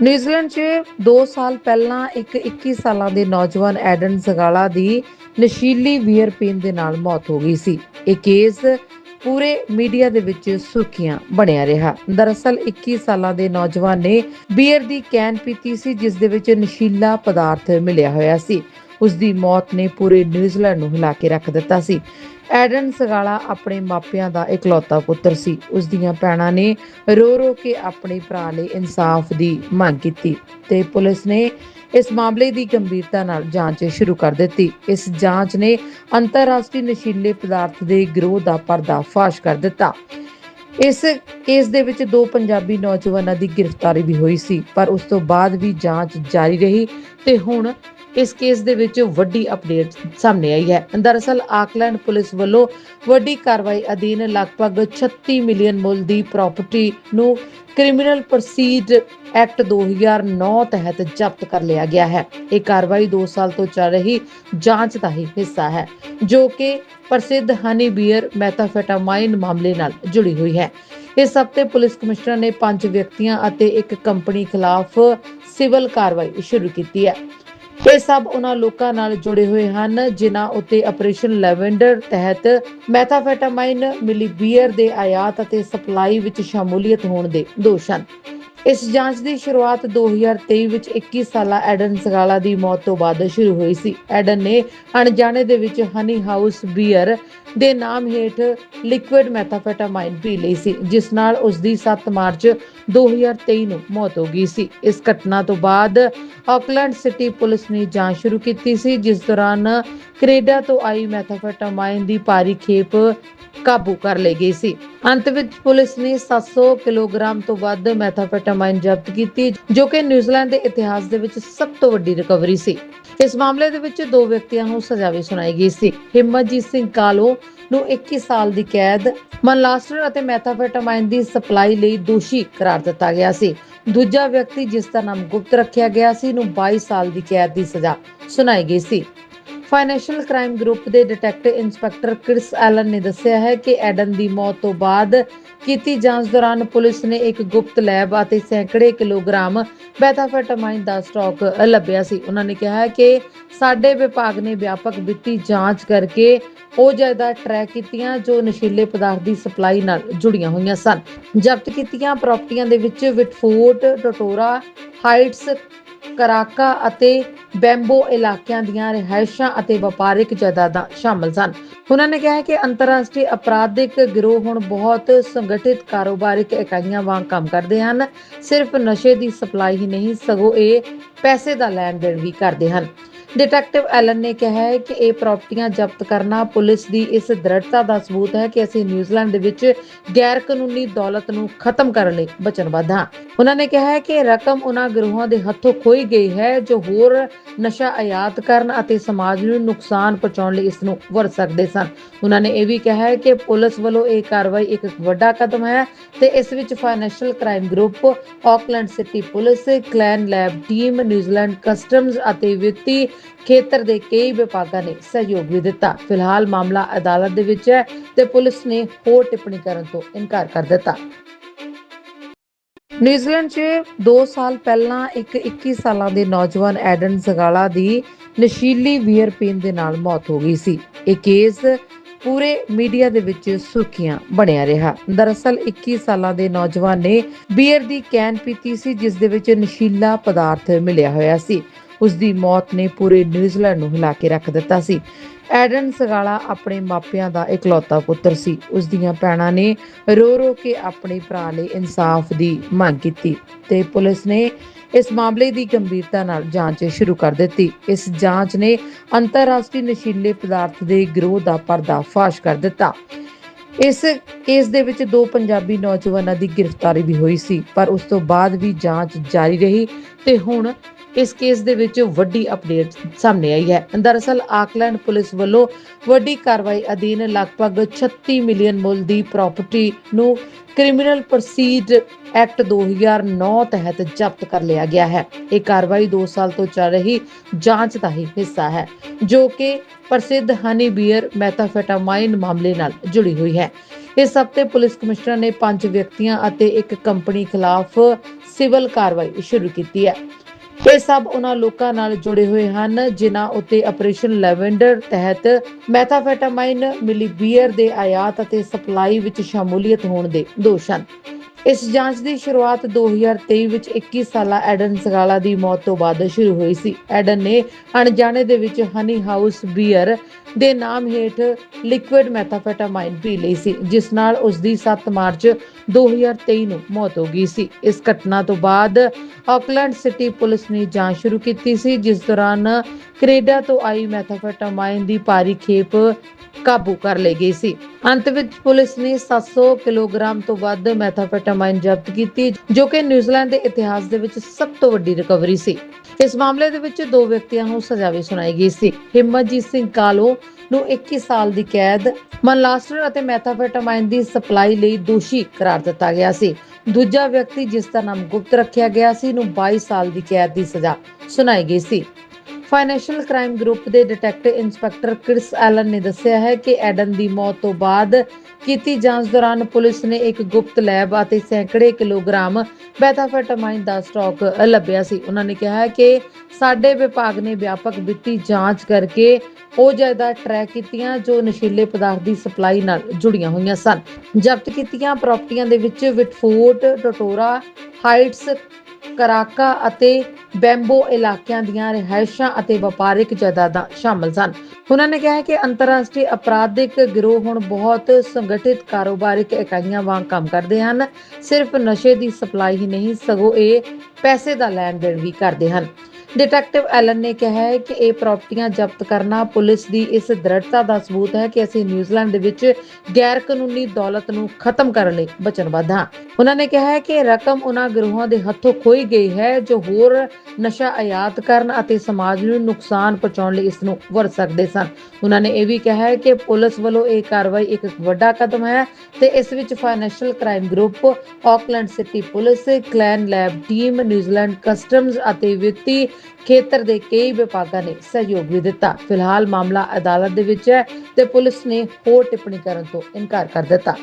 New Zealand 'ਚ 2 ਸਾਲ ਪਹਿਲਾਂ ਇੱਕ 21 ਸਾਲਾਂ ਦੇ ਨੌਜਵਾਨ ਐਡਨ ਜ਼ਗਾਲਾ ਦੀ ਨਸ਼ੀਲੀ ਬੀਅਰ ਪੀਣ ਦੇ ਨਾਲ ਮੌਤ ਹੋ ਗਈ ਸੀ। ਇਹ ਕੇਸ ਪੂਰੇ ਮੀਡੀਆ ਦੇ ਵਿੱਚ ਸੁਰਖੀਆਂ ਬਣਿਆ ਰਿਹਾ। ਦਰਅਸਲ 21 ਸਾਲਾਂ ਦੇ ਨੌਜਵਾਨ ਨੇ ਬੀਅਰ ਦੀ ਕੈਨ ਪੀਤੀ ਸੀ, ਜਿਸ ਦੇ ਵਿੱਚ ਨਸ਼ੀਲਾ ਪਦਾਰਥ ਮਿਲਿਆ ਹੋਇਆ ਸੀ। ਉਸ ਦੀ ਮੌਤ ਨੇ ਪੂਰੇ ਨਿਊਜ਼ੀਲੈਂਡ ਨੂੰ ਹਿਲਾ ਕੇ ਰੱਖ ਦਿੱਤਾ ਸੀ। ਐਡਨ ਸਗਾਲਾ ਆਪਣੇ ਮਾਪਿਆਂ ਦਾ ਇਕਲੌਤਾ ਪੁੱਤਰ ਸੀ। ਉਸ ਦੀਆਂ ਭੈਣਾਂ ਨੇ ਰੋ ਰੋ ਕੇ ਆਪਣੇ ਭਰਾ ਲਈ ਇਨਸਾਫ ਦੀ ਮੰਗ ਕੀਤੀ ਤੇ ਪੁਲਿਸ ਨੇ ਇਸ ਮਾਮਲੇ ਦੀ ਗੰਭੀਰਤਾ ਨਾਲ ਜਾਂਚ ਸ਼ੁਰੂ ਕਰ ਦਿੱਤੀ। ਇਸ ਜਾਂਚ ਨੇ ਅੰਤਰਰਾਸ਼ਟਰੀ ਨਸ਼ੀਲੇ ਪਦਾਰਥ ਦੇ ਗਿਰੋਹ ਦਾ ਪਰਦਾਫਾਸ਼ ਕਰ ਦਿੱਤਾ। ਇਸ ਕੇਸ ਦੇ ਵਿੱਚ ਦੋ ਪੰਜਾਬੀ ਨੌਜਵਾਨਾਂ ਦੀ ਗ੍ਰਿਫਤਾਰੀ ਵੀ ਹੋਈ ਸੀ, ਪਰ ਉਸ ਤੋਂ ਬਾਅਦ ਵੀ ਜਾਂਚ ਜਾਰੀ ਰਹੀ ਤੇ ਹੁਣ ਇਸ ਕੇਸ ਦੇ ਵਿੱਚ ਵੱਡੀ ਅਪਡੇਟ ਸਾਹਮਣੇ ਆਈ ਹੈ। ਦਰਅਸਲ, ਆਕਲੈਂਡ ਪੁਲਿਸ ਵੱਲੋਂ ਵੱਡੀ ਕਾਰਵਾਈ ਅਧੀਨ ਲਗਭਗ 36 ਮਿਲੀਅਨ ਮੁੱਲ ਦੀ ਪ੍ਰਾਪਰਟੀ ਨੂੰ ਕ੍ਰਿਮੀਨਲ ਪ੍ਰੋਸੀਡ ਐਕਟ 2009 ਤਹਿਤ ਜ਼ਬਤ ਕਰ ਲਿਆ ਗਿਆ ਹੈ। ਇਹ ਕਾਰਵਾਈ 2 ਸਾਲ ਤੋਂ ਚੱਲ ਰਹੀ ਜਾਂਚ ਦਾ ਹੀ ਹਿੱਸਾ ਹੈ, ਜੋ ਕਿ ਪ੍ਰਸਿੱਧ ਹਨੀ ਬੀਅਰ ਮੈਥਾਫੈਟਾਮਾਈਨ ਮਾਮਲੇ ਨਾਲ ਜੁੜੀ ਹੋਈ ਹੈ। ਇਸ ਹਫ਼ਤੇ ਪੁਲਿਸ ਕਮਿਸ਼ਨਰ ਨੇ ਪੰਜ ਵਿਅਕਤੀਆਂ ਅਤੇ ਇੱਕ ਕੰਪਨੀ ਖਿਲਾਫ ਸਿਵਲ ਕਾਰਵਾਈ ਸ਼ੁਰੂ ਕੀਤੀ ਹੈ। ਇਹ ਸਭ ਉਹਨਾਂ ਲੋਕਾਂ ਨਾਲ ਜੁੜੇ ਹੋਏ ਹਨ, ਜਿਨ੍ਹਾਂ ਉਤੇ ਆਪਰੇਸ਼ਨ ਲੈਵੈਂਡਰ ਤਹਿਤ ਮੈਥਾਫੈਟਾਮਾਈਨ ਮਿਲੀ ਬੀਅਰ ਦੇ ਆਯਾਤ ਅਤੇ ਸਪਲਾਈ ਵਿੱਚ ਸ਼ਮੂਲੀਅਤ ਹੋਣ ਦੇ ਦੋਸ਼ ਹਨ। ਇਸ ਜਾਂਚ ਦੀ ਸ਼ੁਰੂਆਤ 2023 ਵਿੱਚ 21 ਸਾਲਾ ਐਡਨ ਸਗਾਲਾ ਦੀ ਮੌਤ ਤੋਂ ਬਾਅਦ ਸ਼ੁਰੂ ਹੋਈ ਸੀ। ਐਡਨ ਨੇ ਅਣਜਾਣੇ ਦੇ ਵਿੱਚ ਹਨੀ ਹਾਊਸ ਬੀਅਰ ਦੇ ਨਾਮ ਹੇਠ ਲਿਕੁਇਡ ਮੈਥਾਫੈਟਾਮਾਈਨ ਪੀ ਲਈ ਸੀ, ਜਿਸ ਨਾਲ ਉਸ ਦੀ 7 ਮਾਰਚ 2023 ਨੂੰ ਮੌਤ ਹੋ ਗਈ ਸੀ। ਇਸ ਘਟਨਾ ਤੋਂ ਬਾਅਦ ਆਕਲੈਂਡ ਸਿਟੀ ਪੁਲਿਸ ਨੇ ਜਾਂਚ ਸ਼ੁਰੂ ਕੀਤੀ ਸੀ, ਜਿਸ ਦੌਰਾਨ ਕੈਨੇਡਾ ਤੋਂ ਆਈ ਮੈਥਾਫੈਟਾਮਾਈਨ ਦੀ ਭਾਰੀ ਖੇਪ ਕਾਬੂ ਕਰ ਲਈ ਗਈ ਸੀ। ਅੰਤ ਵਿੱਚ ਪੁਲਿਸ ਨੇ 700 ਕਿਲੋਗ੍ਰਾਮ ਤੋਂ ਵੱਧ ਮੈਥਾਫੈਟਾਮਾਈਨ ਜ਼ਬਤ ਕੀਤੀ, ਜੋ ਕਿ ਨਿਊਜ਼ੀਲੈਂਡ ਦੇ ਇਤਿਹਾਸ ਦੇ ਵਿੱਚ ਸਭ ਤੋਂ ਵੱਡੀ ਰਿਕਵਰੀ ਸੀ। ਇਸ ਮਾਮਲੇ ਦੇ ਵਿੱਚ ਦੋ ਵਿਅਕਤੀਆਂ ਨੂੰ ਸਜ਼ਾ ਵੀ ਸੁਣਾਈ ਗਈ ਸੀ। ਹਿੰਮਤਜੀਤ ਸਿੰਘ ਕਾਲੋ ਨੂੰ 21 ਸਾਲ ਦੀ ਕੈਦ, ਮਨਲਾਸਟਰ ਅਤੇ ਮੈਥਾਫੈਟਾਮਾਈਨ ਦੀ ਸਪਲਾਈ ਲਈ ਦੋਸ਼ੀ ਕਰਾਰ ਦਿੱਤਾ ਗਿਆ ਸੀ। ਦੂਜਾ ਵਿਅਕਤੀ, ਜਿਸ ਦਾ ਨਾਮ ਗੁਪਤ ਰੱਖਿਆ ਗਿਆ ਸੀ, ਨੂੰ 22 ਸਾਲ ਦੀ ਕੈਦ ਦੀ ਸਜ਼ਾ ਸੁਣਾਈ ਗਈ ਸੀ। ਫਾਈਨੈਂਸ਼ੀਅਲ ਕ੍ਰਾਈਮ ਗਰੁੱਪ ਦੇ ਡਿਟੈਕਟਿਵ ਇੰਸਪੈਕਟਰ ਕ੍ਰਿਸ ਐਲਨ ਨੇ ਦੱਸਿਆ ਹੈ ਕਿ ਐਡਨ ਦੀ ਮੌਤ ਤੋਂ ਬਾਅਦ ਕੀਤੀ ਜਾਂਚ ਦੌਰਾਨ ਪੁਲਿਸ ਨੇ ਇੱਕ ਗੁਪਤ ਲੈਬ ਅਤੇ ਸੈਂਕੜੇ ਕਿਲੋਗ੍ਰਾਮ ਮੈਥਾਫੈਟਾਮਾਈਨ ਦਾ ਸਟਾਕ ਲੱਭਿਆ ਸੀ। ਉਹਨਾਂ ਨੇ ਕਿਹਾ ਕਿ ਸਾਡੇ ਵਿਭਾਗ ਨੇ ਵਿਆਪਕ ਵਿੱਤੀ ਜਾਂਚ ਕਰਕੇ ਉਹ ਜਾਇਦਾਦ ਟਰੈਕ ਕੀਤੀਆਂ ਜੋ ਨਸ਼ੀਲੇ ਪਦਾਰਥ ਦੀ ਸਪਲਾਈ ਨਾਲ ਜੁੜੀਆਂ ਹੋਈਆਂ ਸਨ। ਜ਼ਬਤ ਕੀਤੀਆਂ ਪ੍ਰਾਪਰਟੀਆਂ ਦੇ ਵਿੱਚ ਵਿਟਫੋਰਟ ਟੋਟੋਰਾ, ਹਾਈਟਸ ਕਰਾਕਾ ਅਤੇ ਬੈਂਬੋ ਇਲਾਕਿਆਂ ਦੀਆਂ ਰਿਹਾਇਸ਼ਾਂ ਅਤੇ ਵਪਾਰਿਕ ਜਾਇਦਾਦਾਂ ਸ਼ਾਮਲ ਸਨ। ਉਹਨਾਂ ਨੇ ਕਿਹਾ ਕਿ ਅੰਤਰਰਾਸ਼ਟਰੀ ਅਪਰਾਧਿਕ ਗਿਰੋਹ ਹੁਣ ਬਹੁਤ ਸੰਗਠਿਤ ਕਾਰੋਬਾਰਿਕ ਇਕਾਈਆਂ ਵਾਂਗ ਕੰਮ ਕਰਦੇ ਹਨ। ਸਿਰਫ ਨਸ਼ੇ ਦੀ ਸਪਲਾਈ ਹੀ ਨਹੀਂ, ਸਗੋਂ ਇਹ ਪੈਸੇ ਦਾ ਲੈਣ ਦੇਣ ਵੀ ਕਰਦੇ ਹਨ। ਡਿਟੈਕਟਿਵ ਐਲਨ ਨੇ ਕਿਹਾ ਹੈ ਕਿ ਇਹ ਪ੍ਰਾਪਰਟੀਆਂ ਜ਼ਬਤ ਕਰਨਾ ਪੁਲਿਸ ਦੀ ਇਸ ਦ੍ਰਿੜਤਾ ਦਾ ਸਬੂਤ ਹੈ ਕਿ ਅਸੀਂ ਨਿਊਜ਼ੀਲੈਂਡ ਦੇ ਵਿੱਚ ਗੈਰ ਕਾਨੂੰਨੀ ਦੌਲਤ ਨੂੰ ਖਤਮ ਕਰਨ ਲਈ ਵਚਨਬੱਧ ਹਾਂ। ਉਹਨਾਂ ਨੇ ਕਿਹਾ ਹੈ ਕਿ ਰਕਮ ਉਹਨਾਂ ਗਿਰੋਹਾਂ ਦੇ ਹੱਥੋਂ ਖੋਈ ਗਈ ਹੈ ਜੋ ਹੋਰ ਨਸ਼ਾ ਆਯਾਤ ਕਰਨ ਅਤੇ ਸਮਾਜ ਨੂੰ ਨੁਕਸਾਨ ਪਹੁੰਚਾਉਣ ਲਈ ਇਸ ਨੂੰ ਵਰਤ ਸਕਦੇ ਸਨ। ਉਹਨਾਂ ਨੇ ਇਹ ਵੀ ਕਿਹਾ ਹੈ ਕਿ ਪੁਲਿਸ ਵੱਲੋਂ ਇਹ ਕਾਰਵਾਈ ਇੱਕ ਵੱਡਾ ਕਦਮ ਹੈ ਤੇ ਇਸ ਵਿੱਚ financial crime group Auckland city police clan lab team New Zealand customs ਅਤੇ ਵਿੱਤੀ ਖੇਤਰ ਦੇ ਕਈ ਵਿਭਾਗਾਂ ਨੇ ਸਹਿਯੋਗ ਵੀ ਦਿੱਤਾ। ਫਿਲਹਾਲ ਮਾਮਲਾ ਅਦਾਲਤ ਦੇ ਵਿੱਚ ਹੈ ਤੇ ਪੁਲਿਸ ਨੇ ਹੋਰ ਟਿੱਪਣੀ ਕਰਨ ਤੋਂ ਇਨਕਾਰ ਕਰ ਦਿੱਤਾ। ਨਿਊਜ਼ੀਲੈਂਡ 'ਚ 2 ਸਾਲ ਪਹਿਲਾਂ ਇੱਕ 21 ਸਾਲਾਂ ਦੇ ਨੌਜਵਾਨ ਐਡਨ ਜ਼ਗਾਲਾ ਦੀ ਨਸ਼ੀਲੀ ਬੀਅਰ ਪੀਣ ਦੇ ਨਾਲ ਮੌਤ ਹੋ ਗਈ ਸੀ। ਇਹ ਕੇਸ ਪੂਰੇ ਮੀਡੀਆ ਦੇ ਵਿੱਚ ਸੁਰਖੀਆਂ ਬਣਿਆ ਰਿਹਾ। ਦਰਅਸਲ 21 ਸਾਲਾਂ ਦੇ ਨੌਜਵਾਨ ਨੇ ਬੀਅਰ ਦੀ ਕੈਨ ਪੀਤੀ ਸੀ, ਜਿਸ ਦੇ ਵਿੱਚ ਨਸ਼ੀਲਾ ਪਦਾਰਥ ਮਿਲਿਆ ਹੋਇਆ ਸੀ। ਉਸ ਦੀ ਮੌਤ ਨੇ ਪੂਰੇ ਨਿਊਜ਼ੀਲੈਂਡ ਨੂੰ ਹਿਲਾ ਕੇ ਰੱਖ ਦਿੱਤਾ ਸੀ। ਐਡਨ ਸਗਾਲਾ ਆਪਣੇ ਮਾਪਿਆਂ ਦਾ ਇਕਲੌਤਾ ਪੁੱਤਰ ਸੀ। ਉਸ ਦੀਆਂ ਭੈਣਾਂ ਨੇ ਰੋ ਰੋ ਕੇ ਆਪਣੇ ਭਰਾ ਲਈ ਇਨਸਾਫ ਦੀ ਮੰਗ ਕੀਤੀ ਤੇ ਪੁਲਿਸ ਨੇ ਇਸ ਮਾਮਲੇ ਦੀ ਗੰਭੀਰਤਾ ਨਾਲ ਜਾਂਚ ਸ਼ੁਰੂ ਕਰ ਦਿੱਤੀ। ਇਸ ਜਾਂਚ ਨੇ ਅੰਤਰਰਾਸ਼ਟਰੀ ਨਸ਼ੀਲੇ ਪਦਾਰਥ ਦੇ ਗਿਰੋਹ ਦਾ ਪਰਦਾਫਾਸ਼ ਕਰ ਦਿੱਤਾ। ਇਸ ਕੇਸ ਦੇ ਵਿੱਚ ਦੋ ਪੰਜਾਬੀ ਨੌਜਵਾਨਾਂ ਦੀ ਗ੍ਰਿਫਤਾਰੀ ਵੀ ਹੋਈ ਸੀ, ਪਰ ਉਸ ਤੋਂ ਬਾਅਦ ਵੀ ਜਾਂਚ ਜਾਰੀ ਰਹੀ ਤੇ ਹੁਣ ਇਸ ਕੇਸ ਦੇ ਵਿੱਚ ਵੱਡੀ ਅਪਡੇਟ ਸਾਹਮਣੇ ਆਈ ਹੈ। ਦਰਅਸਲ, ਆਕਲੈਂਡ ਪੁਲਿਸ ਵੱਲੋਂ ਵੱਡੀ ਕਾਰਵਾਈ ਅਧੀਨ ਲਗਭਗ 36 ਮਿਲੀਅਨ ਮੁੱਲ ਦੀ ਪ੍ਰਾਪਰਟੀ ਨੂੰ ਕ੍ਰਿਮੀਨਲ ਪ੍ਰੋਸੀਡ ਐਕਟ 2009 ਤਹਿਤ ਜ਼ਬਤ ਕਰ ਲਿਆ ਗਿਆ ਹੈ। ਇਹ ਕਾਰਵਾਈ 2 ਸਾਲ ਤੋਂ ਚੱਲ ਰਹੀ ਜਾਂਚ ਦਾ ਹੀ ਹਿੱਸਾ ਹੈ, ਜੋ ਕਿ ਪ੍ਰਸਿੱਧ ਹਨੀ ਬੀਅਰ ਮੈਥਾਫੈਟਾਮਾਈਨ ਮਾਮਲੇ ਨਾਲ ਜੁੜੀ ਹੋਈ ਹੈ। ਇਸ ਹਫ਼ਤੇ ਪੁਲਿਸ ਕਮਿਸ਼ਨਰ ਨੇ ਪੰਜ ਵਿਅਕਤੀਆਂ ਅਤੇ ਇੱਕ ਕੰਪਨੀ ਖਿਲਾਫ ਸਿਵਲ ਕਾਰਵਾਈ ਸ਼ੁਰੂ ਕੀਤੀ ਹੈ। ਇਹ ਸਭ ਉਹਨਾਂ ਲੋਕਾਂ ਨਾਲ ਜੁੜੇ ਹੋਏ ਹਨ, ਜਿਨ੍ਹਾਂ ਉਤੇ ਆਪਰੇਸ਼ਨ ਲੈਵੈਂਡਰ ਤਹਿਤ ਮੈਥਾਫੈਟਾਮਾਈਨ ਮਿਲੀਬੀਅਰ ਦੇ ਆਯਾਤ ਅਤੇ ਸਪਲਾਈ ਵਿੱਚ ਸ਼ਮੂਲੀਅਤ ਹੋਣ ਦੇ ਦੋਸ਼ ਹਨ। ਇਸ ਜਾਂਚ ਦੀ ਸ਼ੁਰੂਆਤ 2023 ਵਿੱਚ 21 ਸਾਲਾ ਐਡਨ ਸਗਾਲਾ ਦੀ ਮੌਤ ਤੋਂ ਬਾਅਦ ਸ਼ੁਰੂ ਹੋਈ ਸੀ। ਐਡਨ ਨੇ ਅਣਜਾਣੇ ਦੇ ਵਿੱਚ ਹਨੀ ਹਾਊਸ ਬੀਅਰ ਦੇ ਨਾਮ ਹੇਠ ਲਿਕੁਇਡ ਮੈਥਾਫੈਟਾਮਾਈਨ ਪੀ ਲਈ ਸੀ, ਜਿਸ ਨਾਲ ਉਸ ਦੀ 7 ਮਾਰਚ 2023 ਨੂੰ ਮੌਤ ਹੋ ਗਈ ਸੀ। ਇਸ ਘਟਨਾ ਤੋਂ ਬਾਅਦ ਆਕਲੈਂਡ ਸਿਟੀ ਪੁਲਿਸ ਨੇ ਜਾਂਚ ਸ਼ੁਰੂ ਕੀਤੀ ਸੀ, ਜਿਸ ਦੌਰਾਨ ਕੈਨੇਡਾ ਤੋਂ ਆਈ ਮੈਥਾਫੈਟਾਮਾਈਨ ਦੀ ਭਾਰੀ ਖੇਪ ਕਾਬੂ ਕਰ ਲਈ ਗਈ ਸੀ। ਅੰਤ ਵਿੱਚ ਪੁਲਿਸ ਨੇ 700 ਕਿਲੋਗ੍ਰਾਮ ਤੋਂ ਵੱਧ ਮੈਥਾਫੈਟਾਮਾਈਨ ਜ਼ਬਤ ਕੀਤੀ, ਜੋ ਕਿ ਨਿਊਜ਼ੀਲੈਂਡ ਦੇ ਇਤਿਹਾਸ ਦੇ ਵਿੱਚ ਸਭ ਤੋਂ ਵੱਡੀ ਰਿਕਵਰੀ ਸੀ। ਇਸ ਮਾਮਲੇ ਦੇ ਵਿੱਚ ਦੋ ਵਿਅਕਤੀਆਂ ਨੂੰ ਸਜ਼ਾ ਵੀ ਸੁਣਾਈ ਗਈ ਸੀ। ਹਿੰਮਤਜੀਤ ਸਿੰਘ ਕਾਲੋ ਨੂੰ 21 ਸਾਲ ਦੀ ਕੈਦ, ਮਨਲਾਸਟਰ ਅਤੇ ਮੈਥਾਫੈਟਾਮਾਈਨ ਦੀ ਸਪਲਾਈ ਲਈ ਦੋਸ਼ੀ ਕਰਾਰ ਦਿੱਤਾ ਗਿਆ ਸੀ। ਦੂਜਾ ਵਿਅਕਤੀ, ਜਿਸ ਦਾ ਨਾਮ ਗੁਪਤ ਰੱਖਿਆ ਗਿਆ ਸੀ, ਨੂੰ 22 ਸਾਲ ਦੀ ਕੈਦ ਦੀ ਸਜ਼ਾ ਸੁਣਾਈ ਗਈ ਸੀ। ਫਾਈਨੈਂਸ਼ੀਅਲ ਕ੍ਰਾਈਮ ਗਰੁੱਪ ਦੇ ਡਿਟੈਕਟਿਵ ਇੰਸਪੈਕਟਰ ਕ੍ਰਿਸ ਐਲਨ ਨੇ ਦੱਸਿਆ ਹੈ ਕਿ ਐਡਨ ਦੀ ਮੌਤ ਤੋਂ ਬਾਅਦ ਕੀਤੀ ਜਾਂਚ ਦੌਰਾਨ ਪੁਲਿਸ ਨੇ ਇੱਕ ਗੁਪਤ ਲੈਬ ਅਤੇ ਸੈਂਕੜੇ ਕਿਲੋਗ੍ਰਾਮ ਮੈਥਾਫੈਟਾਮਾਈਨ ਦਾ ਸਟਾਕ ਲੱਭਿਆ ਸੀ। ਉਹਨਾਂ ਨੇ ਕਿਹਾ ਕਿ ਸਾਡੇ ਵਿਭਾਗ ਨੇ ਵਿਆਪਕ ਵਿੱਤੀ ਜਾਂਚ ਕਰਕੇ ਉਹ ਜਾਇਦਾਦ ਟਰੈਕ ਕੀਤੀਆਂ ਜੋ ਨਸ਼ੀਲੇ ਪਦਾਰਥ ਦੀ ਸਪਲਾਈ ਨਾਲ ਜੁੜੀਆਂ ਹੋਈਆਂ ਸਨ। ਜ਼ਬਤ ਕੀਤੀਆਂ ਪ੍ਰਾਪਰਟੀਆਂ ਦੇ ਵਿੱਚ ਵਿਟਫੋਰਟ ਟੋਟੋਰਾ ਹਾਈਟਸ ਕਰਾਕਾ ਅਤੇ ਬੈਂਬੋ ਇਲਾਕਿਆਂ ਦੀਆਂ ਰਿਹਾਇਸ਼ਾਂ ਅਤੇ ਵਪਾਰਿਕ ਜਾਇਦਾਦਾਂ ਸ਼ਾਮਲ ਸਨ। ਉਹਨਾਂ ਨੇ ਕਿਹਾ ਕਿ ਅੰਤਰਰਾਸ਼ਟਰੀ ਅਪਰਾਧਿਕ ਗਿਰੋਹ ਹੁਣ ਬਹੁਤ ਸੰਗਠਿਤ ਕਾਰੋਬਾਰਿਕ ਇਕਾਈਆਂ ਵਾਂਗ ਕੰਮ ਕਰਦੇ ਹਨ। ਸਿਰਫ ਨਸ਼ੇ ਦੀ ਸਪਲਾਈ ਹੀ ਨਹੀਂ, ਸਗੋਂ ਇਹ ਪੈਸੇ ਦਾ ਲੈਣ ਦੇਣ ਵੀ ਕਰਦੇ ਹਨ। ਡਿਟੈਕਟਿਵ ਐਲਨ ਨੇ ਕਿਹਾ ਹੈ ਕਿ ਇਹ ਪ੍ਰਾਪਰਟੀਆਂ ਜ਼ਬਤ ਕਰਨਾ ਪੁਲਿਸ ਦੀ ਇਸ ਦ੍ਰਿੜਤਾ ਦਾ ਸਬੂਤ ਹੈ ਕਿ ਅਸੀਂ ਨਿਊਜ਼ੀਲੈਂਡ ਦੇ ਵਿੱਚ ਗੈਰ ਕਾਨੂੰਨੀ ਦੌਲਤ ਨੂੰ ਖਤਮ ਕਰਨ ਲਈ ਵਚਨਬੱਧ ਹਾਂ। ਉਹਨਾਂ ਨੇ ਕਿਹਾ ਹੈ ਕਿ ਰਕਮ ਉਹਨਾਂ ਗਿਰੋਹਾਂ ਦੇ ਹੱਥੋਂ ਖੋਈ ਗਈ ਹੈ ਜੋ ਹੋਰ ਨਸ਼ਾ ਆਯਾਤ ਕਰਨ ਅਤੇ ਸਮਾਜ ਨੂੰ ਨੁਕਸਾਨ ਪਹੁੰਚਾਉਣ ਲਈ ਇਸ ਨੂੰ ਵਰਤ ਸਕਦੇ ਸਨ। ਉਹਨਾਂ ਨੇ ਇਹ ਵੀ ਕਿਹਾ ਹੈ ਕਿ ਪੁਲਿਸ ਵੱਲੋਂ ਇਹ ਕਾਰਵਾਈ ਇੱਕ ਵੱਡਾ ਕਦਮ ਹੈ ਤੇ ਇਸ ਵਿੱਚ financial crime group Auckland city police clan lab team New Zealand customs ਅਤੇ ਵਿੱਤੀ ਖੇਤਰ ਦੇ ਕਈ ਵਿਭਾਗਾਂ ਨੇ ਸਹਿਯੋਗ ਵੀ ਦਿੱਤਾ। ਫਿਲਹਾਲ ਮਾਮਲਾ ਅਦਾਲਤ ਦੇ ਵਿੱਚ ਹੈ ਤੇ ਪੁਲਿਸ ਨੇ ਹੋਰ ਟਿੱਪਣੀ ਕਰਨ ਤੋਂ ਇਨਕਾਰ ਕਰ ਦਿੱਤਾ।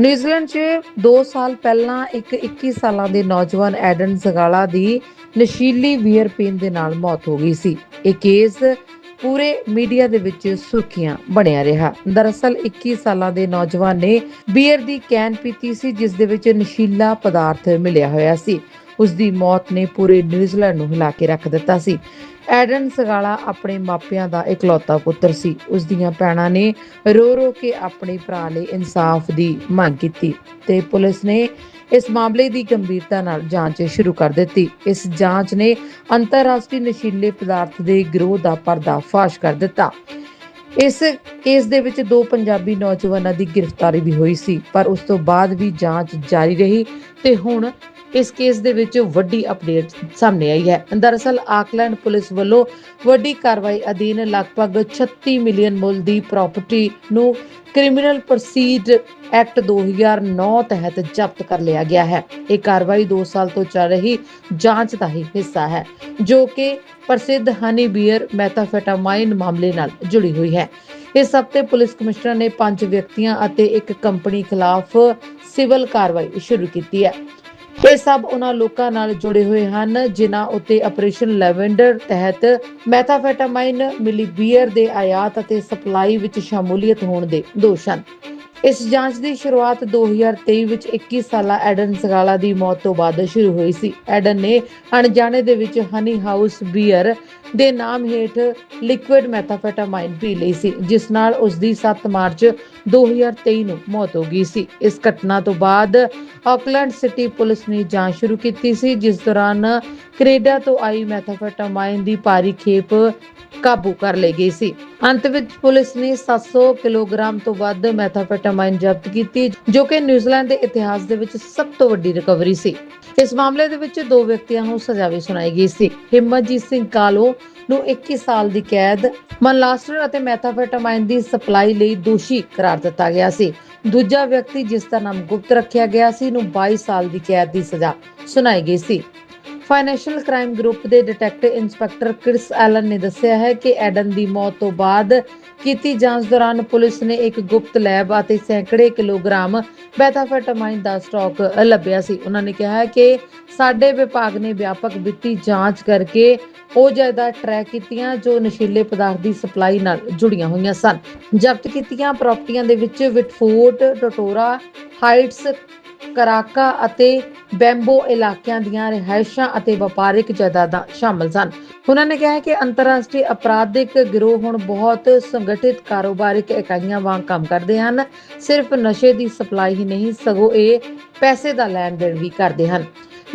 ਨਿਊਜ਼ੀਲੈਂਡ 'ਚ 2 ਸਾਲ ਪਹਿਲਾਂ ਇੱਕ 21 ਸਾਲਾਂ ਦੇ ਨੌਜਵਾਨ ਐਡਨ ਜ਼ਗਾਲਾ ਦੀ ਨਸ਼ੀਲੀ ਬੀਅਰ ਪੀਣ ਦੇ ਨਾਲ ਮੌਤ ਹੋ ਗਈ ਸੀ। ਇਹ ਕੇਸ ਪੂਰੇ ਮੀਡੀਆ ਦੇ ਵਿੱਚ ਸੁਰਖੀਆਂ ਬਣਿਆ ਰਿਹਾ। ਦਰਅਸਲ 21 ਸਾਲਾਂ ਦੇ ਨੌਜਵਾਨ ਨੇ ਬੀਅਰ ਦੀ ਕੈਨ ਪੀਤੀ ਸੀ, ਜਿਸ ਦੇ ਵਿੱਚ ਨਸ਼ੀਲਾ ਪਦਾਰਥ ਮਿਲਿਆ ਹੋਇਆ ਸੀ। ਉਸ ਦੀ ਮੌਤ ਨੇ ਪੂਰੇ ਨਿਊਜ਼ੀਲੈਂਡ ਨੂੰ ਹਿਲਾ ਕੇ ਰੱਖ ਦਿੱਤਾ ਸੀ। ਐਡਨ ਸਗਾਲਾ ਆਪਣੇ ਮਾਪਿਆਂ ਦਾ ਇਕਲੌਤਾ ਪੁੱਤਰ ਸੀ। ਉਸ ਦੀਆਂ ਭੈਣਾਂ ਨੇ ਰੋ ਰੋ ਕੇ ਆਪਣੇ ਭਰਾ ਲਈ ਇਨਸਾਫ ਦੀ ਮੰਗ ਕੀਤੀ ਤੇ ਪੁਲਿਸ ਨੇ ਇਸ ਮਾਮਲੇ ਦੀ ਗੰਭੀਰਤਾ ਨਾਲ ਜਾਂਚ ਸ਼ੁਰੂ ਕਰ ਦਿੱਤੀ। ਇਸ ਜਾਂਚ ਨੇ ਅੰਤਰਰਾਸ਼ਟਰੀ ਨਸ਼ੀਲੇ ਪਦਾਰਥ ਦੇ ਗਿਰੋਹ ਦਾ ਪਰਦਾਫਾਸ਼ ਕਰ ਦਿੱਤਾ। ਇਸ ਕੇਸ ਦੇ ਵਿੱਚ ਦੋ ਪੰਜਾਬੀ ਨੌਜਵਾਨਾਂ ਦੀ ਗ੍ਰਿਫਤਾਰੀ ਵੀ ਹੋਈ ਸੀ, ਪਰ ਉਸ ਤੋਂ ਬਾਅਦ ਵੀ ਜਾਂਚ ਜਾਰੀ ਰਹੀ ਤੇ ਹੁਣ ਇਸ ਕੇਸ ਦੇ ਵਿੱਚ ਵੱਡੀ ਅਪਡੇਟ ਸਾਹਮਣੇ ਆਈ ਹੈ। ਦਰਅਸਲ, ਆਕਲੈਂਡ ਪੁਲਿਸ ਵੱਲੋਂ ਵੱਡੀ ਕਾਰਵਾਈ ਅਧੀਨ ਲਗਭਗ 36 ਮਿਲੀਅਨ ਮੁੱਲ ਦੀ ਪ੍ਰਾਪਰਟੀ ਨੂੰ ਕ੍ਰਿਮੀਨਲ ਪ੍ਰੋਸੀਡ ਐਕਟ 2009 ਤਹਿਤ ਜ਼ਬਤ ਕਰ ਲਿਆ ਗਿਆ ਹੈ। ਇਹ ਕਾਰਵਾਈ 2 ਸਾਲ ਤੋਂ ਚੱਲ ਰਹੀ ਜਾਂਚ ਦਾ ਹੀ ਹਿੱਸਾ ਹੈ, ਜੋ ਕਿ ਪ੍ਰਸਿੱਧ ਹਨੀ ਬੀਅਰ ਮੈਥਾਫੈਟਾਮਾਈਨ ਮਾਮਲੇ ਨਾਲ ਜੁੜੀ ਹੋਈ ਹੈ। ਇਸ ਹਫ਼ਤੇ ਪੁਲਿਸ ਕਮਿਸ਼ਨਰ ਨੇ ਪੰਜ ਵਿਅਕਤੀਆਂ ਅਤੇ ਇੱਕ ਕੰਪਨੀ ਖਿਲਾਫ ਸਿਵਲ ਕਾਰਵਾਈ ਸ਼ੁਰੂ ਕੀਤੀ ਹੈ। ਇਹ ਸਭ ਉਹਨਾਂ ਲੋਕਾਂ ਨਾਲ ਜੁੜੇ ਹੋਏ ਹਨ, ਜਿਨ੍ਹਾਂ ਉੱਤੇ ਆਪਰੇਸ਼ਨ ਲੈਵੈਂਡਰ ਤਹਿਤ ਮੈਥਾਫੈਟਾਮਾਈਨ ਮਿਲੀਬੀਅਰ ਦੇ ਆਯਾਤ ਅਤੇ ਸਪਲਾਈ ਵਿੱਚ ਸ਼ਮੂਲੀਅਤ ਹੋਣ ਦੇ ਦੋਸ਼ ਹਨ। ਇਸ ਜਾਂਚ ਦੀ ਸ਼ੁਰੂਆਤ 2023 ਵਿੱਚ 21 ਸਾਲਾ ਐਡਨ ਸਗਾਲਾ ਦੀ ਮੌਤ ਤੋਂ ਬਾਅਦ ਸ਼ੁਰੂ ਹੋਈ ਸੀ। ਐਡਨ ਨੇ ਅਣਜਾਣੇ ਦੇ ਵਿੱਚ ਹਨੀ ਹਾਊਸ ਬੀਅਰ ਦੇ ਨਾਮ ਹੇਠ ਲਿਕੁਇਡ ਮੈਥਾਫੈਟਾਮਾਈਨ ਪੀ ਲਈ ਸੀ, ਜਿਸ ਨਾਲ ਉਸ ਦੀ 7 ਮਾਰਚ 2023 ਨੂੰ ਮੌਤ ਹੋ ਗਈ ਸੀ। ਇਸ ਘਟਨਾ ਤੋਂ ਬਾਅਦ ਆਕਲੈਂਡ ਸਿਟੀ ਪੁਲਿਸ ਨੇ ਜਾਂਚ ਸ਼ੁਰੂ ਕੀਤੀ ਸੀ, ਜਿਸ ਦੌਰਾਨ ਕੈਨੇਡਾ ਤੋਂ ਆਈ ਮੈਥਾਫੈਟਾਮਾਈਨ ਦੀ ਭਾਰੀ ਖੇਪ ਕਾਬੂ ਕਰ ਲਈ ਗਈ ਸੀ। ਅੰਤ ਵਿੱਚ ਪੁਲਿਸ ਨੇ 700 ਕਿਲੋਗ੍ਰਾਮ ਤੋਂ ਵੱਧ ਮੈਥਾਫੈਟਾਮਾਈਨ ਜ਼ਬਤ ਕੀਤੀ, ਜੋ ਕਿ ਨਿਊਜ਼ੀਲੈਂਡ ਦੇ ਇਤਿਹਾਸ ਦੇ ਵਿੱਚ ਸਭ ਤੋਂ ਵੱਡੀ ਰਿਕਵਰੀ ਸੀ। ਇਸ ਮਾਮਲੇ ਦੇ ਵਿੱਚ ਦੋ ਵਿਅਕਤੀਆਂ ਨੂੰ ਸਜ਼ਾ ਵੀ ਸੁਣਾਈ ਗਈ ਸੀ। ਹਿੰਮਤਜੀਤ ਸਿੰਘ ਕਾਲੋ ਨੂੰ 21 ਸਾਲ ਦੀ ਕੈਦ, ਮਨਲਾਸਟਰ ਅਤੇ ਮੈਥਾਫੈਟਾਮਾਈਨ ਦੀ ਸਪਲਾਈ ਲਈ ਦੋਸ਼ੀ ਕਰਾਰ ਦਿੱਤਾ ਗਿਆ ਸੀ। ਦੂਜਾ ਵਿਅਕਤੀ, ਜਿਸ ਦਾ ਨਾਮ ਗੁਪਤ ਰੱਖਿਆ ਗਿਆ ਸੀ, ਨੂੰ 22 ਸਾਲ ਦੀ ਕੈਦ ਦੀ ਸਜ਼ਾ ਸੁਣਾਈ ਗਈ ਸੀ। ਫਾਈਨੈਂਸ਼ੀਅਲ ਕ੍ਰਾਈਮ ਗਰੁੱਪ ਦੇ ਡਿਟੈਕਟਿਵ ਇੰਸਪੈਕਟਰ ਕ੍ਰਿਸ ਐਲਨ ਨੇ ਦੱਸਿਆ ਹੈ ਕਿ ਐਡਨ ਦੀ ਮੌਤ ਤੋਂ ਬਾਅਦ ਕੀਤੀ ਜਾਂਚ ਦੌਰਾਨ ਪੁਲਿਸ ਨੇ ਇੱਕ ਗੁਪਤ ਲੈਬ ਅਤੇ ਸੈਂਕੜੇ ਕਿਲੋਗ੍ਰਾਮ ਮੈਥਾਫੈਟਾਮਾਈਨ ਦਾ ਸਟਾਕ ਲੱਭਿਆ ਸੀ। ਉਹਨਾਂ ਨੇ ਕਿਹਾ ਕਿ ਸਾਡੇ ਵਿਭਾਗ ਨੇ ਵਿਆਪਕ ਵਿੱਤੀ ਜਾਂਚ ਕਰਕੇ ਉਹ ਜਾਇਦਾਦ ਟਰੈਕ ਕੀਤੀਆਂ ਜੋ ਨਸ਼ੀਲੇ ਪਦਾਰਥ ਦੀ ਸਪਲਾਈ ਨਾਲ ਜੁੜੀਆਂ ਹੋਈਆਂ ਸਨ। ਜ਼ਬਤ ਕੀਤੀਆਂ ਪ੍ਰਾਪਰਟੀਆਂ ਦੇ ਵਿੱਚ ਵਿਟਫੋਰਟ ਟੋਟੋਰਾ ਹਾਈਟਸ ਕਰਾਕਾ ਅਤੇ ਬੈਂਬੋ ਇਲਾਕਿਆਂ ਦੀਆਂ ਰਿਹਾਇਸ਼ਾਂ ਅਤੇ ਵਪਾਰਿਕ ਜਾਇਦਾਦਾਂ ਸ਼ਾਮਲ ਸਨ। ਉਹਨਾਂ ਨੇ ਕਿਹਾ ਕਿ ਅੰਤਰਰਾਸ਼ਟਰੀ ਅਪਰਾਧਿਕ ਗਿਰੋਹ ਹੁਣ ਬਹੁਤ ਸੰਗਠਿਤ ਕਾਰੋਬਾਰਿਕ ਇਕਾਈਆਂ ਵਾਂਗ ਕੰਮ ਕਰਦੇ ਹਨ। ਸਿਰਫ ਨਸ਼ੇ ਦੀ ਸਪਲਾਈ ਹੀ ਨਹੀਂ, ਸਗੋਂ ਇਹ ਪੈਸੇ ਦਾ ਲੈਣ ਦੇਣ ਵੀ ਕਰਦੇ ਹਨ।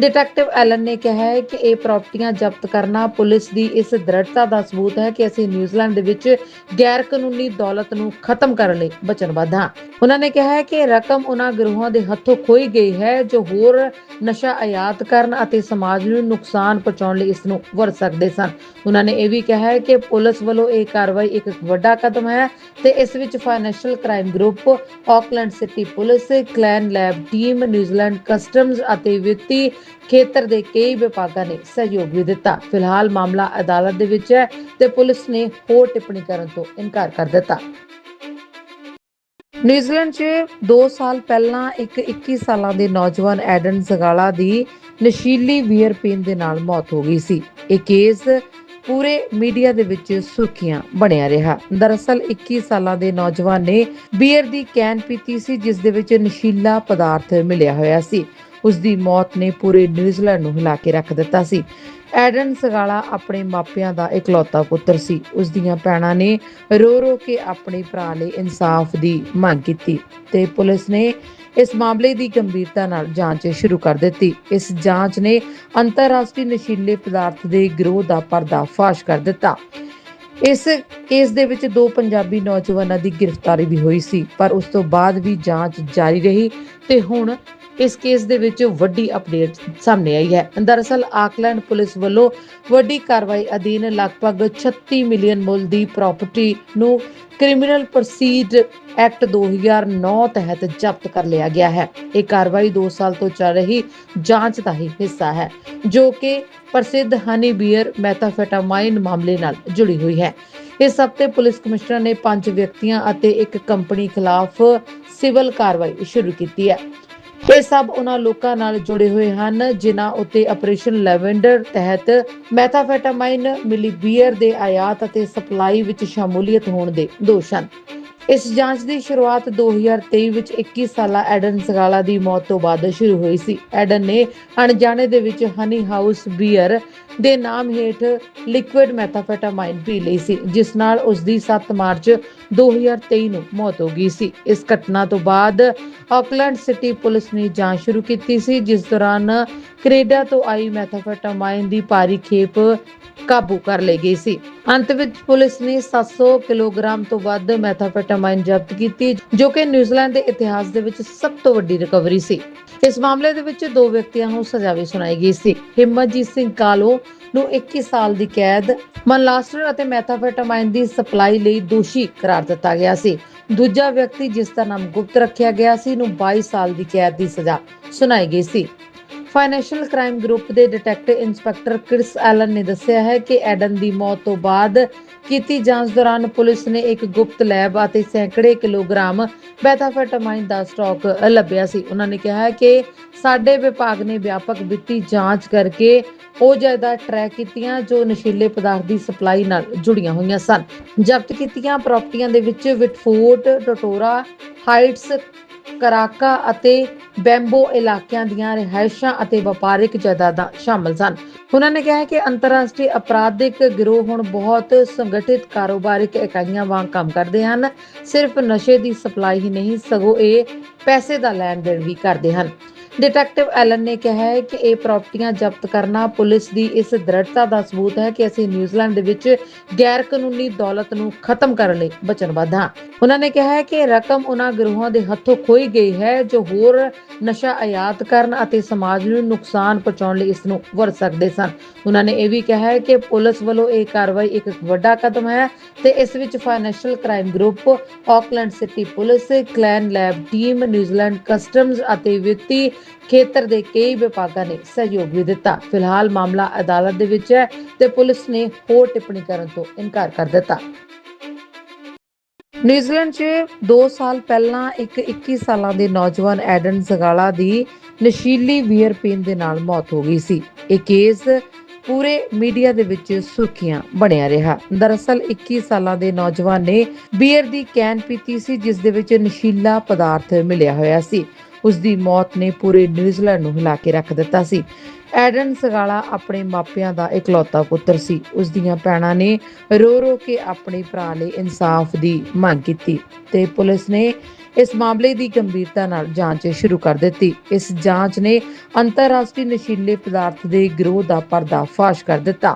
ਡਿਟੈਕਟਿਵ ਐਲਨ ਨੇ ਕਿਹਾ ਹੈ ਕਿ ਇਹ ਪ੍ਰਾਪਰਟੀਆਂ ਜ਼ਬਤ ਕਰਨਾ ਪੁਲਿਸ ਦੀ ਇਸ ਦ੍ਰਿੜਤਾ ਦਾ ਸਬੂਤ ਹੈ ਕਿ ਅਸੀਂ ਨਿਊਜ਼ੀਲੈਂਡ ਦੇ ਵਿੱਚ ਗੈਰ ਕਾਨੂੰਨੀ ਦੌਲਤ ਨੂੰ ਖਤਮ ਕਰਨ ਲਈ ਵਚਨਬੱਧ ਹਾਂ। ਉਹਨਾਂ ਨੇ ਕਿਹਾ ਹੈ ਕਿ ਰਕਮ ਉਹਨਾਂ ਗਿਰੋਹਾਂ ਦੇ ਹੱਥੋਂ ਖੋਈ ਗਈ ਹੈ ਜੋ ਹੋਰ ਨਸ਼ਾ ਆਯਾਤ ਕਰਨ ਅਤੇ ਸਮਾਜ ਨੂੰ ਨੁਕਸਾਨ ਪਹੁੰਚਾਉਣ ਲਈ ਇਸ ਨੂੰ ਵਰਤ ਸਕਦੇ ਸਨ। ਉਹਨਾਂ ਨੇ ਇਹ ਵੀ ਕਿਹਾ ਹੈ ਕਿ ਪੁਲਿਸ ਵੱਲੋਂ ਇਹ ਕਾਰਵਾਈ ਇੱਕ ਵੱਡਾ ਕਦਮ ਹੈ ਤੇ ਇਸ ਵਿੱਚ financial crime group Auckland city police clan lab team New Zealand customs ਅਤੇ ਵਿੱਤੀ ਖੇਤਰ ਦੇ ਕਈ ਵਿਭਾਗਾਂ ਨੇ ਸਹਿਯੋਗ ਵੀ ਦਿੱਤਾ। ਫਿਲਹਾਲ ਮਾਮਲਾ ਅਦਾਲਤ ਦੇ ਵਿੱਚ ਹੈ ਤੇ ਪੁਲਿਸ ਨੇ ਹੋਰ ਟਿੱਪਣੀ ਕਰਨ ਤੋਂ ਇਨਕਾਰ ਕਰ ਦਿੱਤਾ। ਨਿਊਜ਼ੀਲੈਂਡ 'ਚ 2 ਸਾਲ ਪਹਿਲਾਂ ਇੱਕ 21 ਸਾਲਾਂ ਦੇ ਨੌਜਵਾਨ ਐਡਨ ਜ਼ਗਾਲਾ ਦੀ ਨਸ਼ੀਲੀ ਬੀਅਰ ਪੀਣ ਦੇ ਨਾਲ ਮੌਤ ਹੋ ਗਈ ਸੀ। ਇਹ ਕੇਸ ਪੂਰੇ ਮੀਡੀਆ ਦੇ ਵਿੱਚ ਸੁਰਖੀਆਂ ਬਣਿਆ ਰਿਹਾ। ਦਰਅਸਲ 21 ਸਾਲਾਂ ਦੇ ਨੌਜਵਾਨ ਨੇ ਬੀਅਰ ਦੀ ਕੈਨ ਪੀਤੀ ਸੀ, ਜਿਸ ਦੇ ਵਿੱਚ ਨਸ਼ੀਲਾ ਪਦਾਰਥ ਮਿਲਿਆ ਹੋਇਆ ਸੀ। ਉਸ ਦੀ ਮੌਤ ਨੇ ਪੂਰੇ ਨਿਊਜ਼ੀਲੈਂਡ ਨੂੰ ਹਿਲਾ ਕੇ ਰੱਖ ਦਿੱਤਾ ਸੀ। ਐਡਨ ਸਗਾਲਾ ਆਪਣੇ ਮਾਪਿਆਂ ਦਾ ਇਕਲੌਤਾ ਪੁੱਤਰ ਸੀ। ਉਸ ਦੀਆਂ ਭੈਣਾਂ ਨੇ ਰੋ ਰੋ ਕੇ ਆਪਣੇ ਭਰਾ ਲਈ ਇਨਸਾਫ ਦੀ ਮੰਗ ਕੀਤੀ ਤੇ ਪੁਲਿਸ ਨੇ ਇਸ ਮਾਮਲੇ ਦੀ ਗੰਭੀਰਤਾ ਨਾਲ ਜਾਂਚ ਸ਼ੁਰੂ ਕਰ ਦਿੱਤੀ। ਇਸ ਜਾਂਚ ਨੇ ਅੰਤਰਰਾਸ਼ਟਰੀ ਨਸ਼ੀਲੇ ਪਦਾਰਥ ਦੇ ਗਿਰੋਹ ਦਾ ਪਰਦਾਫਾਸ਼ ਕਰ ਦਿੱਤਾ। ਇਸ ਕੇਸ ਦੇ ਵਿੱਚ ਦੋ ਪੰਜਾਬੀ ਨੌਜਵਾਨਾਂ ਦੀ ਗ੍ਰਿਫਤਾਰੀ ਵੀ ਹੋਈ ਸੀ, ਪਰ ਉਸ ਤੋਂ ਬਾਅਦ ਵੀ ਜਾਂਚ ਜਾਰੀ ਰਹੀ ਤੇ ਹੁਣ ਇਸ ਕੇਸ ਦੇ ਵਿੱਚ ਵੱਡੀ ਅਪਡੇਟ ਸਾਹਮਣੇ ਆਈ ਹੈ। ਦਰਅਸਲ, ਆਕਲੈਂਡ ਪੁਲਿਸ ਵੱਲੋਂ ਵੱਡੀ ਕਾਰਵਾਈ ਅਧੀਨ ਲਗਭਗ 36 ਮਿਲੀਅਨ ਮੁੱਲ ਦੀ ਪ੍ਰਾਪਰਟੀ ਨੂੰ ਕ੍ਰਿਮੀਨਲ ਪ੍ਰੋਸੀਡ ਐਕਟ 2009 ਤਹਿਤ ਜ਼ਬਤ ਕਰ ਲਿਆ ਗਿਆ ਹੈ। ਇਹ ਕਾਰਵਾਈ 2 ਸਾਲ ਤੋਂ ਚੱਲ ਰਹੀ ਜਾਂਚ ਦਾ ਹੀ ਹਿੱਸਾ ਹੈ, ਜੋ ਕਿ ਪ੍ਰਸਿੱਧ ਹਨੀ ਬੀਅਰ ਮੈਥਾਫੈਟਾਮਾਈਨ ਮਾਮਲੇ ਨਾਲ ਜੁੜੀ ਹੋਈ ਹੈ। ਇਸ ਹਫ਼ਤੇ ਪੁਲਿਸ ਕਮਿਸ਼ਨਰ ਨੇ ਪੰਜ ਵਿਅਕਤੀਆਂ ਅਤੇ ਇੱਕ ਕੰਪਨੀ ਖਿਲਾਫ ਸਿਵਲ ਕਾਰਵਾਈ ਸ਼ੁਰੂ ਕੀਤੀ ਹੈ। ਇਹ ਸਭ ਉਹਨਾਂ ਲੋਕਾਂ ਨਾਲ ਜੁੜੇ ਹੋਏ ਹਨ, ਜਿਨ੍ਹਾਂ ਉੱਤੇ ਆਪਰੇਸ਼ਨ ਲੈਵੈਂਡਰ ਤਹਿਤ ਮੈਥਾਫੈਟਾਮਾਈਨ ਮਿਲੀ ਬੀਅਰ ਦੇ ਆਯਾਤ ਅਤੇ ਸਪਲਾਈ ਵਿੱਚ ਸ਼ਮੂਲੀਅਤ ਹੋਣ ਦੇ ਦੋਸ਼ ਹਨ। ਇਸ ਜਾਂਚ ਦੀ ਸ਼ੁਰੂਆਤ 2023 ਵਿੱਚ 21 ਸਾਲਾ ਐਡਨ ਸਗਾਲਾ ਦੀ ਮੌਤ ਤੋਂ ਬਾਅਦ ਸ਼ੁਰੂ ਹੋਈ ਸੀ। ਐਡਨ ਨੇ ਅਣਜਾਣੇ ਦੇ ਵਿੱਚ ਹਨੀ ਹਾਊਸ ਬੀਅਰ ਦੇ ਨਾਮ ਹੇਠ ਲਿਕੁਇਡ ਮੈਥਾਫੈਟਾਮਾਈਨ ਪੀ ਲਈ ਸੀ, ਜਿਸ ਨਾਲ ਉਸ ਦੀ 7 ਮਾਰਚ 2023 ਨੂੰ ਮੌਤ ਹੋ ਗਈ ਸੀ। ਇਸ ਘਟਨਾ ਤੋਂ ਬਾਅਦ ਆਕਲੈਂਡ ਸਿਟੀ ਪੁਲਿਸ ਨੇ ਜਾਂਚ ਸ਼ੁਰੂ ਕੀਤੀ ਸੀ, ਜਿਸ ਦੌਰਾਨ ਕੈਨੇਡਾ ਤੋਂ ਆਈ ਮੈਥਾਫੈਟਾਮਾਈਨ ਦੀ ਭਾਰੀ ਖੇਪ ਕਾਬੂ ਕਰ ਲਈ ਗਈ ਸੀ। ਅੰਤ ਵਿੱਚ ਪੁਲਿਸ ਨੇ 700 ਕਿਲੋਗ੍ਰਾਮ ਤੋਂ ਵੱਧ ਮੈਥਾਫੈਟਾਮਾਈਨ ਜ਼ਬਤ ਕੀਤੀ, ਜੋ ਕਿ ਨਿਊਜ਼ੀਲੈਂਡ ਦੇ ਇਤਿਹਾਸ ਦੇ ਵਿੱਚ ਸਭ ਤੋਂ ਵੱਡੀ ਰਿਕਵਰੀ ਸੀ। ਇਸ ਮਾਮਲੇ ਦੇ ਵਿੱਚ ਦੋ ਵਿਅਕਤੀਆਂ ਨੂੰ ਸਜ਼ਾ ਵੀ ਸੁਣਾਈ ਗਈ ਸੀ। ਹਿੰਮਤਜੀਤ ਸਿੰਘ ਕਾਲੋ ਨੂੰ 21 ਸਾਲ ਦੀ ਕੈਦ, ਮਨਲਾਸਟਰ ਅਤੇ ਮੈਥਾਫੈਟਾਮਾਈਨ ਦੀ ਸਪਲਾਈ ਲਈ ਦੋਸ਼ੀ ਕਰਾਰ ਦਿੱਤਾ ਗਿਆ ਸੀ। ਦੂਜਾ ਵਿਅਕਤੀ, ਜਿਸ ਦਾ ਨਾਮ ਗੁਪਤ ਰੱਖਿਆ ਗਿਆ ਸੀ, ਨੂੰ 22 ਸਾਲ ਦੀ ਕੈਦ ਦੀ ਸਜ਼ਾ ਸੁਣਾਈ ਗਈ ਸੀ। ਫਾਈਨੈਂਸ਼ੀਅਲ ਕ੍ਰਾਈਮ ਗਰੁੱਪ ਦੇ ਡਿਟੈਕਟਿਵ ਇੰਸਪੈਕਟਰ ਕ੍ਰਿਸ ਐਲਨ ਨੇ ਦੱਸਿਆ ਹੈ ਕਿ ਐਡਨ ਦੀ ਮੌਤ ਤੋਂ ਬਾਅਦ ਕੀਤੀ ਜਾਂਚ ਦੌਰਾਨ ਪੁਲਿਸ ਨੇ ਇੱਕ ਗੁਪਤ ਲੈਬ ਅਤੇ ਸੈਂਕੜੇ ਕਿਲੋਗ੍ਰਾਮ ਮੈਥਾਫੈਟਾਮਾਈਨ ਦਾ ਸਟਾਕ ਲੱਭਿਆ ਸੀ। ਉਹਨਾਂ ਨੇ ਕਿਹਾ ਕਿ ਸਾਡੇ ਵਿਭਾਗ ਨੇ ਵਿਆਪਕ ਵਿੱਤੀ ਜਾਂਚ ਕਰਕੇ ਉਹ ਜਾਇਦਾਦ ਟਰੈਕ ਕੀਤੀਆਂ ਜੋ ਨਸ਼ੀਲੇ ਪਦਾਰਥ ਦੀ ਸਪਲਾਈ ਨਾਲ ਜੁੜੀਆਂ ਹੋਈਆਂ ਸਨ। ਜ਼ਬਤ ਕੀਤੀਆਂ ਪ੍ਰਾਪਰਟੀਆਂ ਦੇ ਵਿੱਚ ਵਿਟਫੋਰਟ ਟੋਟੋਰਾ, ਹਾਈਟਸ, ਕਰਾਕਾ ਅਤੇ ਬੈਂਬੋ ਇਲਾਕਿਆਂ ਦੀਆਂ ਰਿਹਾਇਸ਼ਾਂ ਅਤੇ ਵਪਾਰਿਕ ਜਾਇਦਾਦਾਂ ਸ਼ਾਮਲ ਸਨ। ਉਹਨਾਂ ਨੇ ਕਿਹਾ ਕਿ ਅੰਤਰਰਾਸ਼ਟਰੀ ਅਪਰਾਧਿਕ ਗਿਰੋਹ ਹੁਣ ਬਹੁਤ ਸੰਗਠਿਤ ਕਾਰੋਬਾਰਿਕ ਇਕਾਈਆਂ ਵਾਂਗ ਕੰਮ ਕਰਦੇ ਹਨ। ਸਿਰਫ ਨਸ਼ੇ ਦੀ ਸਪਲਾਈ ਹੀ ਨਹੀਂ, ਸਗੋਂ ਇਹ ਪੈਸੇ ਦਾ ਲੈਣ ਦੇਣ ਵੀ ਕਰਦੇ ਹਨ। ਡਿਟੈਕਟਿਵ ਐਲਨ ਨੇ ਕਿਹਾ ਹੈ ਕਿ ਇਹ ਪ੍ਰਾਪਰਟੀਆਂ ਜ਼ਬਤ ਕਰਨਾ ਪੁਲਿਸ ਦੀ ਇਸ ਦ੍ਰਿੜਤਾ ਦਾ ਸਬੂਤ ਹੈ ਕਿ ਅਸੀਂ ਨਿਊਜ਼ੀਲੈਂਡ ਦੇ ਵਿੱਚ ਗੈਰ ਕਾਨੂੰਨੀ ਦੌਲਤ ਨੂੰ ਖਤਮ ਕਰਨ ਲਈ ਵਚਨਬੱਧ ਹਾਂ। ਉਹਨਾਂ ਨੇ ਕਿਹਾ ਹੈ ਕਿ ਰਕਮ ਉਹਨਾਂ ਗਿਰੋਹਾਂ ਦੇ ਹੱਥੋਂ ਖੋਈ ਗਈ ਹੈ ਜੋ ਹੋਰ ਨਸ਼ਾ ਆਯਾਤ ਕਰਨ ਅਤੇ ਸਮਾਜ ਨੂੰ ਨੁਕਸਾਨ ਪਹੁੰਚਾਉਣ ਲਈ ਇਸ ਨੂੰ ਵਰਤ ਸਕਦੇ ਸਨ। ਉਹਨਾਂ ਨੇ ਇਹ ਵੀ ਕਿਹਾ ਹੈ ਕਿ ਪੁਲਿਸ ਵੱਲੋਂ ਇਹ ਕਾਰਵਾਈ ਇੱਕ ਵੱਡਾ ਕਦਮ ਹੈ ਤੇ ਇਸ ਵਿੱਚ financial crime group Auckland city police clan lab team New Zealand customs ਅਤੇ ਵਿੱਤੀ ਖੇਤਰ ਦੇ ਕਈ ਵਿਭਾਗਾਂ ਨੇ ਸਹਿਯੋਗ ਵੀ ਦਿੱਤਾ। ਫਿਲਹਾਲ ਮਾਮਲਾ ਅਦਾਲਤ ਦੇ ਵਿੱਚ ਹੈ ਤੇ ਪੁਲਿਸ ਨੇ ਹੋਰ ਟਿੱਪਣੀ ਕਰਨ ਤੋਂ ਇਨਕਾਰ ਕਰ ਦਿੱਤਾ। ਨਿਊਜ਼ੀਲੈਂਡ 'ਚ 2 ਸਾਲ ਪਹਿਲਾਂ ਇੱਕ 21 ਸਾਲਾਂ ਦੇ ਨੌਜਵਾਨ ਐਡਨ ਜ਼ਗਾਲਾ ਦੀ ਨਸ਼ੀਲੀ ਬੀਅਰ ਪੀਣ ਦੇ ਨਾਲ ਮੌਤ ਹੋ ਗਈ ਸੀ। ਇਹ ਕੇਸ ਪੂਰੇ ਮੀਡੀਆ ਦੇ ਵਿੱਚ ਸੁਰਖੀਆਂ ਬਣਿਆ ਰਿਹਾ। ਦਰਅਸਲ 21 ਸਾਲਾਂ ਦੇ ਨੌਜਵਾਨ ਨੇ ਬੀਅਰ ਦੀ ਕੈਨ ਪੀਤੀ ਸੀ, ਜਿਸ ਦੇ ਵਿੱਚ ਨਸ਼ੀਲਾ ਪਦਾਰਥ ਮਿਲਿਆ ਹੋਇਆ ਸੀ। ਉਸ ਦੀ ਮੌਤ ਨੇ ਪੂਰੇ ਨਿਊਜ਼ੀਲੈਂਡ ਨੂੰ ਹਿਲਾ ਕੇ ਰੱਖ ਦਿੱਤਾ ਸੀ। ਐਡਨ ਸਗਾਲਾ ਆਪਣੇ ਮਾਪਿਆਂ ਦਾ ਇਕਲੌਤਾ ਪੁੱਤਰ ਸੀ। ਉਸ ਦੀਆਂ ਭੈਣਾਂ ਨੇ ਰੋ ਰੋ ਕੇ ਆਪਣੇ ਭਰਾ ਲਈ ਇਨਸਾਫ ਦੀ ਮੰਗ ਕੀਤੀ ਤੇ ਪੁਲਿਸ ਨੇ ਇਸ ਮਾਮਲੇ ਦੀ ਗੰਭੀਰਤਾ ਨਾਲ ਜਾਂਚ ਸ਼ੁਰੂ ਕਰ ਦਿੱਤੀ। ਇਸ ਜਾਂਚ ਨੇ ਅੰਤਰਰਾਸ਼ਟਰੀ ਨਸ਼ੀਲੇ ਪਦਾਰਥ ਦੇ ਗਿਰੋਹ ਦਾ ਪਰਦਾਫਾਸ਼ ਕਰ ਦਿੱਤਾ।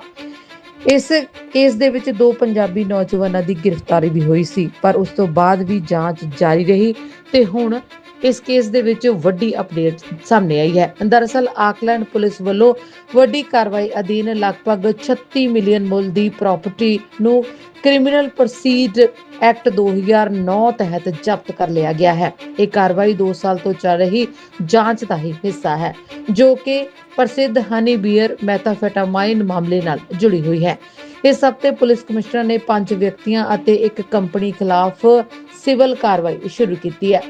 ਇਸ ਕੇਸ ਦੇ ਵਿੱਚ ਦੋ ਪੰਜਾਬੀ ਨੌਜਵਾਨਾਂ ਦੀ ਗ੍ਰਿਫਤਾਰੀ ਵੀ ਹੋਈ ਸੀ, ਪਰ ਉਸ ਤੋਂ ਬਾਅਦ ਵੀ ਜਾਂਚ ਜਾਰੀ ਰਹੀ ਤੇ ਹੁਣ ਇਸ ਕੇਸ ਦੇ ਵਿੱਚ ਵੱਡੀ ਅਪਡੇਟ ਸਾਹਮਣੇ ਆਈ ਹੈ। ਦਰਅਸਲ, ਆਕਲੈਂਡ ਪੁਲਿਸ ਵੱਲੋਂ ਵੱਡੀ ਕਾਰਵਾਈ ਅਧੀਨ ਲਗਭਗ 36 ਮਿਲੀਅਨ ਮੁੱਲ ਦੀ ਪ੍ਰਾਪਰਟੀ ਨੂੰ ਕ੍ਰਿਮੀਨਲ ਪ੍ਰੋਸੀਡ ਐਕਟ 2009 ਤਹਿਤ ਜ਼ਬਤ ਕਰ ਲਿਆ ਗਿਆ ਹੈ। ਇਹ ਕਾਰਵਾਈ 2 ਸਾਲ ਤੋਂ ਚੱਲ ਰਹੀ ਜਾਂਚ ਦਾ ਹੀ ਹਿੱਸਾ ਹੈ, ਜੋ ਕਿ ਪ੍ਰਸਿੱਧ ਹਨੀ ਬੀਅਰ ਮੈਥਾਫੈਟਾਮਾਈਨ ਮਾਮਲੇ ਨਾਲ ਜੁੜੀ ਹੋਈ ਹੈ। ਇਸ ਹਫ਼ਤੇ ਪੁਲਿਸ ਕਮਿਸ਼ਨਰ ਨੇ ਪੰਜ ਵਿਅਕਤੀਆਂ ਅਤੇ ਇੱਕ ਕੰਪਨੀ ਖਿਲਾਫ ਸਿਵਲ ਕਾਰਵਾਈ ਸ਼ੁਰੂ ਕੀਤੀ ਹੈ।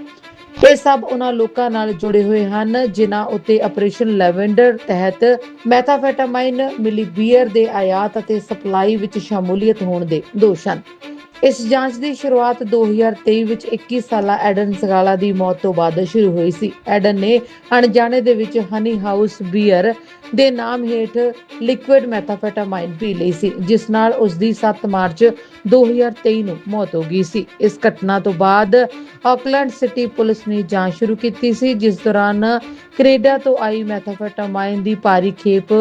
ਇਹ ਸਭ ਉਹਨਾਂ ਲੋਕਾਂ ਨਾਲ ਜੁੜੇ ਹੋਏ ਹਨ, ਜਿਨ੍ਹਾਂ ਉਤੇ ਆਪਰੇਸ਼ਨ ਲੈਵੈਂਡਰ ਤਹਿਤ ਮੈਥਾਫੈਟਾਮਾਈਨ ਮਿਲੀ ਬੀਅਰ ਦੇ ਆਯਾਤ ਅਤੇ ਸਪਲਾਈ ਵਿੱਚ ਸ਼ਮੂਲੀਅਤ ਹੋਣ ਦੇ ਦੋਸ਼ ਹਨ। ਇਸ ਜਾਂਚ ਦੀ ਸ਼ੁਰੂਆਤ 2023 ਵਿੱਚ 21 ਸਾਲਾ ਐਡਨ ਸਗਾਲਾ ਦੀ ਮੌਤ ਤੋਂ ਬਾਅਦ ਸ਼ੁਰੂ ਹੋਈ ਸੀ। ਐਡਨ ਨੇ ਅਣਜਾਣੇ ਦੇ ਵਿੱਚ ਹਨੀ ਹਾਊਸ ਬੀਅਰ ਦੇ ਨਾਮ ਹੇਠ ਲਿਕੁਇਡ ਮੈਥਾਫੈਟਾਮਾਈਨ ਪੀ ਲਈ ਸੀ, ਜਿਸ ਨਾਲ ਉਸ ਦੀ 7 ਮਾਰਚ 2023 ਨੂੰ ਮੌਤ ਹੋ ਗਈ ਸੀ। ਇਸ ਘਟਨਾ ਤੋਂ ਬਾਅਦ ਆਕਲੈਂਡ ਸਿਟੀ ਪੁਲਿਸ ਨੇ ਜਾਂਚ ਸ਼ੁਰੂ ਕੀਤੀ ਸੀ, ਜਿਸ ਦੌਰਾਨ ਕੈਨੇਡਾ ਤੋਂ ਆਈ ਮੈਥਾਫੈਟਾਮਾਈਨ ਦੀ ਭਾਰੀ ਖੇਪ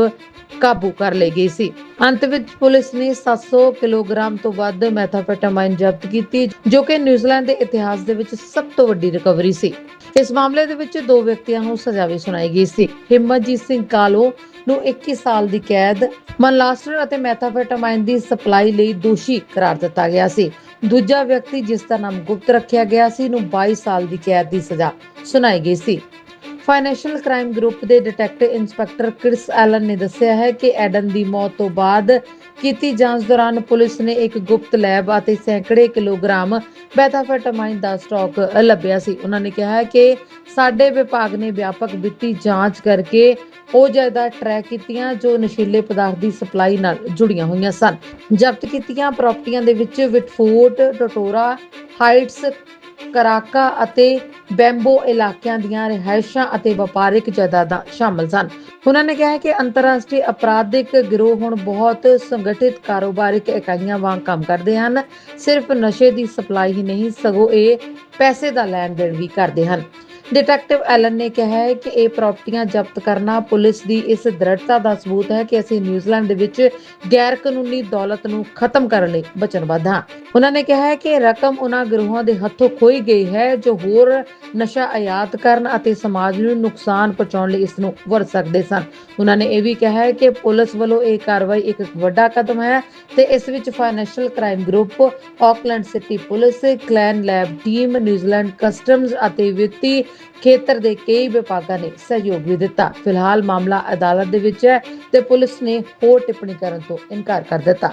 ਕਾਬੂ ਕਰ ਲਈ ਗਈ ਸੀ। ਅੰਤ ਵਿੱਚ ਪੁਲਿਸ ਨੇ 700 ਕਿਲੋਗ੍ਰਾਮ ਤੋਂ ਵੱਧ ਮੈਥਾਫੈਟਾਮਾਈਨ ਜ਼ਬਤ ਕੀਤੀ, ਜੋ ਕਿ ਨਿਊਜ਼ੀਲੈਂਡ ਦੇ ਇਤਿਹਾਸ ਦੇ ਵਿੱਚ ਸਭ ਤੋਂ ਵੱਡੀ ਰਿਕਵਰੀ ਸੀ। ਇਸ ਮਾਮਲੇ ਦੇ ਵਿੱਚ ਦੋ ਵਿਅਕਤੀਆਂ ਨੂੰ ਸਜ਼ਾ ਵੀ ਸੁਣਾਈ ਗਈ ਸੀ। ਹਿੰਮਤਜੀਤ ਸਿੰਘ ਕਾਲੋ ਨੂੰ 21 ਸਾਲ ਦੀ ਕੈਦ, ਮਨਲਾਸਟਰ ਅਤੇ ਮੈਥਾਫੈਟਾਮਾਈਨ ਦੀ ਸਪਲਾਈ ਲਈ ਦੋਸ਼ੀ ਕਰਾਰ ਦਿੱਤਾ ਗਿਆ ਸੀ। ਦੂਜਾ ਵਿਅਕਤੀ, ਜਿਸ ਦਾ ਨਾਮ ਗੁਪਤ ਰੱਖਿਆ ਗਿਆ ਸੀ, ਨੂੰ 22 ਸਾਲ ਦੀ ਕੈਦ ਦੀ ਸਜ਼ਾ ਸੁਣਾਈ ਗਈ ਸੀ। ਫਾਈਨੈਂਸ਼ੀਅਲ ਕ੍ਰਾਈਮ ਗਰੁੱਪ ਦੇ ਡਿਟੈਕਟਿਵ ਇੰਸਪੈਕਟਰ ਕ੍ਰਿਸ ਐਲਨ ਨੇ ਦੱਸਿਆ ਹੈ ਕਿ ਐਡਨ ਦੀ ਮੌਤ ਤੋਂ ਬਾਅਦ ਕੀਤੀ ਜਾਂਚ ਦੌਰਾਨ ਪੁਲਿਸ ਨੇ ਇੱਕ ਗੁਪਤ ਲੈਬ ਅਤੇ ਸੈਂਕੜੇ ਕਿਲੋਗ੍ਰਾਮ ਮੈਥਾਫੈਟਾਮਾਈਨ ਦਾ ਸਟਾਕ ਲੱਭਿਆ ਸੀ। ਉਹਨਾਂ ਨੇ ਕਿਹਾ ਕਿ ਸਾਡੇ ਵਿਭਾਗ ਨੇ ਵਿਆਪਕ ਵਿੱਤੀ ਜਾਂਚ ਕਰਕੇ ਉਹ ਜਾਇਦਾਦ ਟਰੈਕ ਕੀਤੀਆਂ ਜੋ ਨਸ਼ੀਲੇ ਪਦਾਰਥ ਦੀ ਸਪਲਾਈ ਨਾਲ ਜੁੜੀਆਂ ਹੋਈਆਂ ਸਨ। ਜ਼ਬਤ ਕੀਤੀਆਂ ਪ੍ਰਾਪਰਟੀਆਂ ਦੇ ਵਿੱਚ ਵਿਟਫੋਰਟ ਟੋਟੋਰਾ, ਹਾਈਟਸ ਕਰਾਕਾ ਅਤੇ ਬੈਂਬੋ ਇਲਾਕਿਆਂ ਦੀਆਂ ਰਿਹਾਇਸ਼ਾਂ ਅਤੇ ਵਪਾਰਿਕ ਜਾਇਦਾਦਾਂ ਸ਼ਾਮਲ ਸਨ। ਉਹਨਾਂ ਨੇ ਕਿਹਾ ਕਿ ਅੰਤਰਰਾਸ਼ਟਰੀ ਅਪਰਾਧਿਕ ਗਿਰੋਹ ਹੁਣ ਬਹੁਤ ਸੰਗਠਿਤ ਕਾਰੋਬਾਰਿਕ ਇਕਾਈਆਂ ਵਾਂਗ ਕੰਮ ਕਰਦੇ ਹਨ। ਸਿਰਫ ਨਸ਼ੇ ਦੀ ਸਪਲਾਈ ਹੀ ਨਹੀਂ, ਸਗੋਂ ਇਹ ਪੈਸੇ ਦਾ ਲੈਣ ਦੇਣ ਵੀ ਕਰਦੇ ਹਨ। ਡਿਟੈਕਟਿਵ ਐਲਨ ਨੇ ਕਿਹਾ ਹੈ ਕਿ ਇਹ ਪ੍ਰਾਪਰਟੀਆਂ ਜ਼ਬਤ ਕਰਨਾ ਪੁਲਿਸ ਦੀ ਇਸ ਦ੍ਰਿੜਤਾ ਦਾ ਸਬੂਤ ਹੈ ਕਿ ਅਸੀਂ ਨਿਊਜ਼ੀਲੈਂਡ ਦੇ ਵਿੱਚ ਗੈਰ ਕਾਨੂੰਨੀ ਦੌਲਤ ਨੂੰ ਖਤਮ ਕਰਨ ਲਈ ਵਚਨਬੱਧ ਹਾਂ। ਉਹਨਾਂ ਨੇ ਕਿਹਾ ਹੈ ਕਿ ਰਕਮ ਉਹਨਾਂ ਗਿਰੋਹਾਂ ਦੇ ਹੱਥੋਂ ਖੋਈ ਗਈ ਹੈ ਜੋ ਹੋਰ ਨਸ਼ਾ ਆਯਾਤ ਕਰਨ ਅਤੇ ਸਮਾਜ ਨੂੰ ਨੁਕਸਾਨ ਪਹੁੰਚਾਉਣ ਲਈ ਇਸ ਨੂੰ ਵਰਤ ਸਕਦੇ ਸਨ। ਉਹਨਾਂ ਨੇ ਇਹ ਵੀ ਕਿਹਾ ਹੈ ਕਿ ਪੁਲਿਸ ਵੱਲੋਂ ਇਹ ਕਾਰਵਾਈ ਇੱਕ ਵੱਡਾ ਕਦਮ ਹੈ ਤੇ ਇਸ ਵਿੱਚ financial crime group Auckland city police clan lab team New Zealand customs ਅਤੇ ਵਿੱਤੀ ਖੇਤਰ ਦੇ ਕਈ ਵਿਭਾਗਾਂ ਨੇ ਸਹਿਯੋਗ ਵੀ ਦਿੱਤਾ। ਫਿਲਹਾਲ ਮਾਮਲਾ ਅਦਾਲਤ ਦੇ ਵਿੱਚ ਹੈ ਤੇ ਪੁਲਿਸ ਨੇ ਹੋਰ ਟਿੱਪਣੀ ਕਰਨ ਤੋਂ ਇਨਕਾਰ ਕਰ ਦਿੱਤਾ।